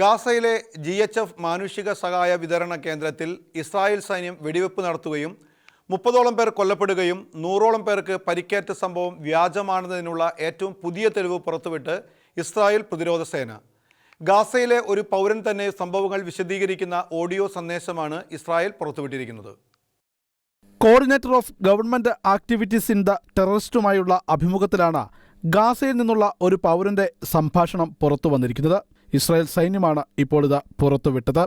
ഗാസയിലെ G H F മാനുഷിക സഹായ വിതരണ കേന്ദ്രത്തിൽ ഇസ്രായേൽ സൈന്യം വെടിവെപ്പ് നടത്തുകയും മുപ്പതോളം പേർ കൊല്ലപ്പെടുകയും നൂറോളം പേർക്ക് പരിക്കേറ്റ സംഭവം വ്യാജമാണെന്നതിനുള്ള ഏറ്റവും പുതിയ തെളിവ് പുറത്തുവിട്ട് ഇസ്രായേൽ പ്രതിരോധ സേന. ഗാസയിലെ ഒരു പൗരൻ തന്നെ സംഭവങ്ങൾ വിശദീകരിക്കുന്ന ഓഡിയോ സന്ദേശമാണ് Israel പുറത്തുവിട്ടിരിക്കുന്നത്. Coordinator of government activities in the ടെററിസ്റ്റുമായുള്ള അഭിമുഖത്തിലാണ് ഗാസയിൽ നിന്നുള്ള ഒരു പൗരന്റെ സംഭാഷണം പുറത്തു വന്നിരിക്കുന്നത്. ഇസ്രായേൽ സൈന്യമാണ് ഇപ്പോൾ ഇത് പുറത്തുവിട്ടത്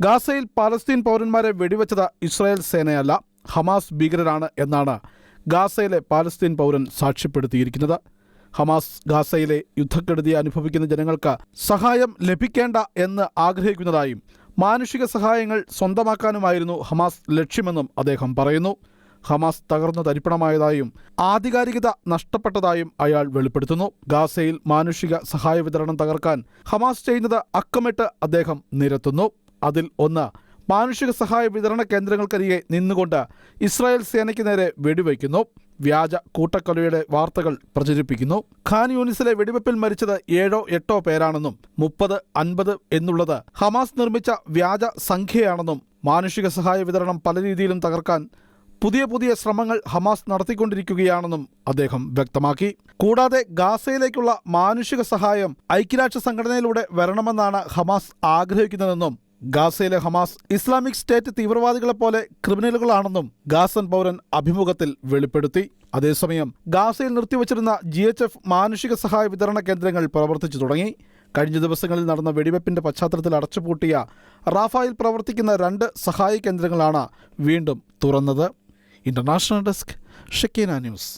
ഗാസയിൽ പാലസ്തീൻ പൗരന്മാരെ വെടിവെച്ചത് ഇസ്രായേൽ സേനയല്ല ഹമാസ് ഭീകരരാണ് എന്നാണ് ഗാസയിലെ പാലസ്തീൻ പൗരൻ സാക്ഷ്യപ്പെടുത്തിയിരിക്കുന്നത്. ഹമാസ് ഗാസയിലെ യുദ്ധക്കെടുതി അനുഭവിക്കുന്ന ജനങ്ങൾക്ക് സഹായം ലഭിക്കേണ്ട എന്ന് ആഗ്രഹിക്കുന്നതായും മാനുഷിക സഹായങ്ങൾ സ്വന്തമാക്കാനുമായിരുന്നു ഹമാസ് ലക്ഷ്യമെന്നും അദ്ദേഹം പറയുന്നു. ഹമാസ് തകർന്നു തരിപ്പണമായതായും ആധികാരികത നഷ്ടപ്പെട്ടതായും അയാൾ വെളിപ്പെടുത്തുന്നു. ഗാസയിൽ മാനുഷിക സഹായ വിതരണം തകർക്കാൻ ഹമാസ് ചെയ്യുന്നത് അക്കമിട്ട് അദ്ദേഹം നിരത്തുന്നു. അതിൽ ഒന്ന് മാനുഷിക സഹായ വിതരണ കേന്ദ്രങ്ങൾക്കരികെ നിന്നുകൊണ്ട് ഇസ്രായേൽ സേനയ്ക്ക് നേരെ വെടിവയ്ക്കുന്നു. വ്യാജ കൂട്ടക്കൊലയുടെ വാർത്തകൾ പ്രചരിപ്പിക്കുന്നു. ഖാൻ യൂണിസിലെ വെടിവെപ്പിൽ മരിച്ചത് ഏഴോ എട്ടോ പേരാണെന്നും മുപ്പത് അൻപത് എന്നുള്ളത് ഹമാസ് നിർമ്മിച്ച വ്യാജ സംഖ്യയാണെന്നും മാനുഷിക സഹായ വിതരണം പല രീതിയിലും തകർക്കാൻ പുതിയ പുതിയ ശ്രമങ്ങൾ ഹമാസ് നടത്തിക്കൊണ്ടിരിക്കുകയാണെന്നും അദ്ദേഹം വ്യക്തമാക്കി. കൂടാതെ ഗാസയിലേക്കുള്ള മാനുഷിക സഹായം ഐക്യരാഷ്ട്ര സംഘടനയിലൂടെ വരണമെന്നാണ് ഹമാസ് ആഗ്രഹിക്കുന്നതെന്നും ഗാസയിലെ ഹമാസ് ഇസ്ലാമിക് സ്റ്റേറ്റ് തീവ്രവാദികളെപ്പോലെ ക്രിമിനലുകളാണെന്നും ഗാസൻ പൗരൻ അഭിമുഖത്തിൽ വെളിപ്പെടുത്തി. അതേസമയം ഗാസയിൽ നിർത്തിവച്ചിരുന്ന ജി എച്ച് എഫ് മാനുഷിക സഹായ വിതരണ കേന്ദ്രങ്ങൾ പ്രവർത്തിച്ചു തുടങ്ങി. കഴിഞ്ഞ ദിവസങ്ങളിൽ നടന്ന വെടിവെപ്പിന്റെ പശ്ചാത്തലത്തിൽ അടച്ചുപൂട്ടിയ റാഫായിൽ പ്രവർത്തിക്കുന്ന രണ്ട് സഹായ കേന്ദ്രങ്ങളാണ് വീണ്ടും തുറന്നത്. International desk Shekinah news